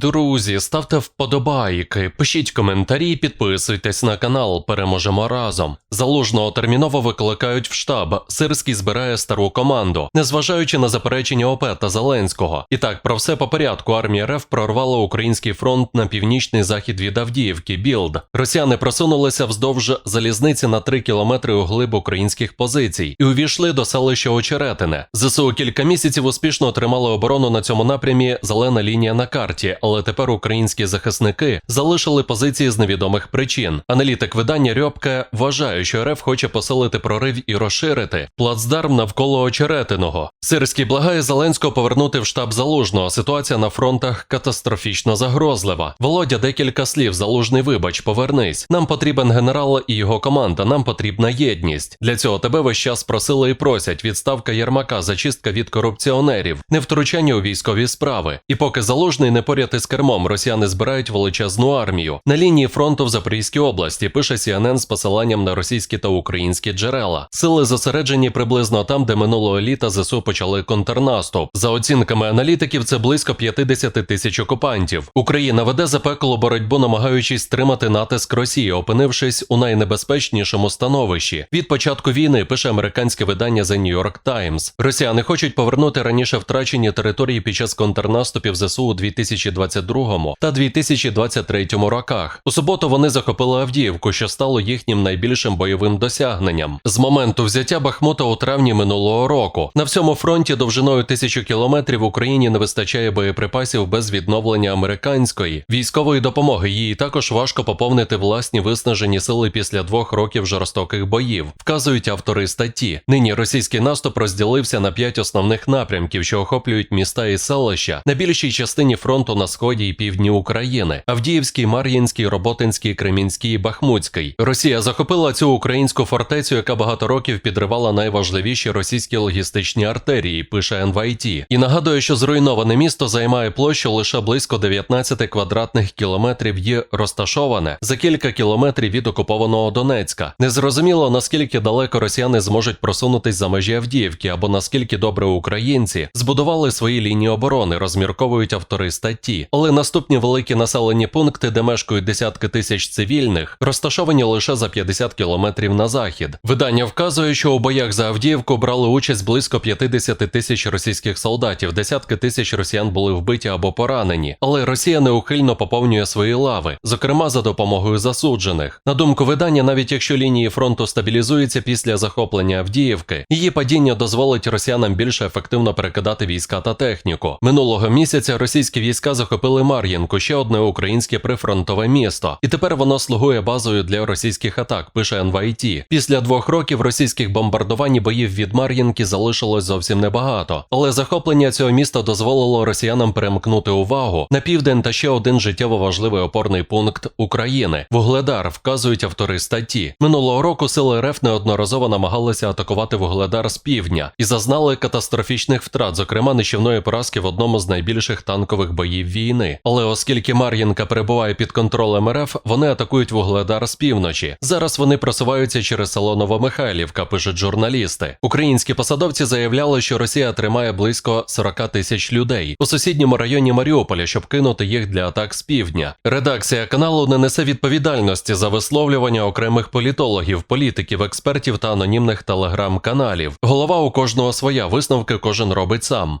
Друзі, ставте вподобайки, пишіть коментарі, підписуйтесь на канал. Переможемо разом. Залужного терміново викликають в штаб. Сирський збирає стару команду, незважаючи на заперечення ОП та Зеленського. І так, про все по порядку. Армія РФ прорвала український фронт на північний захід від Авдіївки. Білд. Росіяни просунулися вздовж залізниці на 3 кілометри у глиб українських позицій і увійшли до селища Очеретине. ЗСУ кілька місяців успішно отримали оборону на цьому напрямі. Зелена лінія на карті, але тепер українські захисники залишили позиції з невідомих причин. Аналітик видання Рьобка вважає, що РФ хоче посилити прорив і розширити плацдарм навколо очеретиного. Сирський благає Зеленського повернути в штаб залужного. Ситуація на фронтах катастрофічно загрозлива. Володя, декілька слів. Залужний, вибач, повернись. Нам потрібен генерал і його команда. Нам потрібна єдність. Для цього тебе весь час просили і просять. Відставка Єрмака, зачистка від корупціонерів, невтручання у військові справи. І поки залужний не поряд із кермом, росіяни збирають величезну армію на лінії фронту в Запорізькій області. Пише CNN з посиланням на російські та українські джерела. Сили зосереджені приблизно там, де минулого літа ЗСУ почали контрнаступ. За оцінками аналітиків, це близько 50 тисяч окупантів. Україна веде запеклу боротьбу, намагаючись стримати натиск Росії, опинившись у найнебезпечнішому становищі. Від початку війни пише американське видання The New York Times. Росіяни хочуть повернути раніше втрачені території під час контрнаступів ЗСУ у 2022 та 2023 роках. У суботу вони захопили Авдіївку, що стало їхнім найбільшим бойовим досягненням. З моменту взяття Бахмута у травні минулого року. На всьому фронті довжиною тисячу кілометрів Україні не вистачає боєприпасів без відновлення американської військової допомоги. Їй також важко поповнити власні виснажені сили після двох років жорстоких боїв, вказують автори статті. Нині російський наступ розділився на п'ять основних напрямків, що охоплюють міста і селища на більшій частині фронту на сході і півдні України: Авдіївський, Мар'їнський, Роботинський, Кремінський і Бахмутський. Росія захопила цю українську фортецю, яка багато років підривала найважливіші російські логістичні артерії. Пише НВайТ. І нагадує, що зруйноване місто займає площу лише близько 19 квадратних кілометрів і розташоване за кілька кілометрів від окупованого Донецька. Незрозуміло наскільки далеко росіяни зможуть просунутись за межі Авдіївки, або наскільки добре українці збудували свої лінії оборони, розмірковують автори статті. Але наступні великі населені пункти, де мешкають десятки тисяч цивільних, розташовані лише за 50 кілометрів на захід. Видання вказує, що у боях за Авдіївку брали участь близько 50 тисяч російських солдатів, десятки тисяч росіян були вбиті або поранені. Але Росія неухильно поповнює свої лави, зокрема за допомогою засуджених. На думку видання, навіть якщо лінії фронту стабілізуються після захоплення Авдіївки, її падіння дозволить росіянам більше ефективно перекидати війська та техніку. Минулого місяця російські війська захопили Мар'їнку, ще одне українське прифронтове місто, і тепер воно слугує базою для російських атак. Пише НВайТ. Після двох років російських бомбардувань і боїв від Мар'їнки залишилось зовсім небагато, але захоплення цього міста дозволило росіянам перемкнути увагу на південь та ще один життєво важливий опорний пункт України. Вугледар вказують автори статті. Минулого року сили РФ неодноразово намагалися атакувати Вугледар з півдня і зазнали катастрофічних втрат, зокрема нищівної поразки в одному з найбільших танкових боїв війни. Але оскільки Мар'їнка перебуває під контролем РФ, вони атакують Вугледар з півночі. Зараз вони просуваються через село Новомихайлівка, пишуть журналісти. Українські посадовці заявляли, що Росія тримає близько 40 тисяч людей у сусідньому районі Маріуполя, щоб кинути їх для атак з півдня. Редакція каналу не несе відповідальності за висловлювання окремих політологів, політиків, експертів та анонімних телеграм-каналів. Голова у кожного своя висновки кожен робить сам.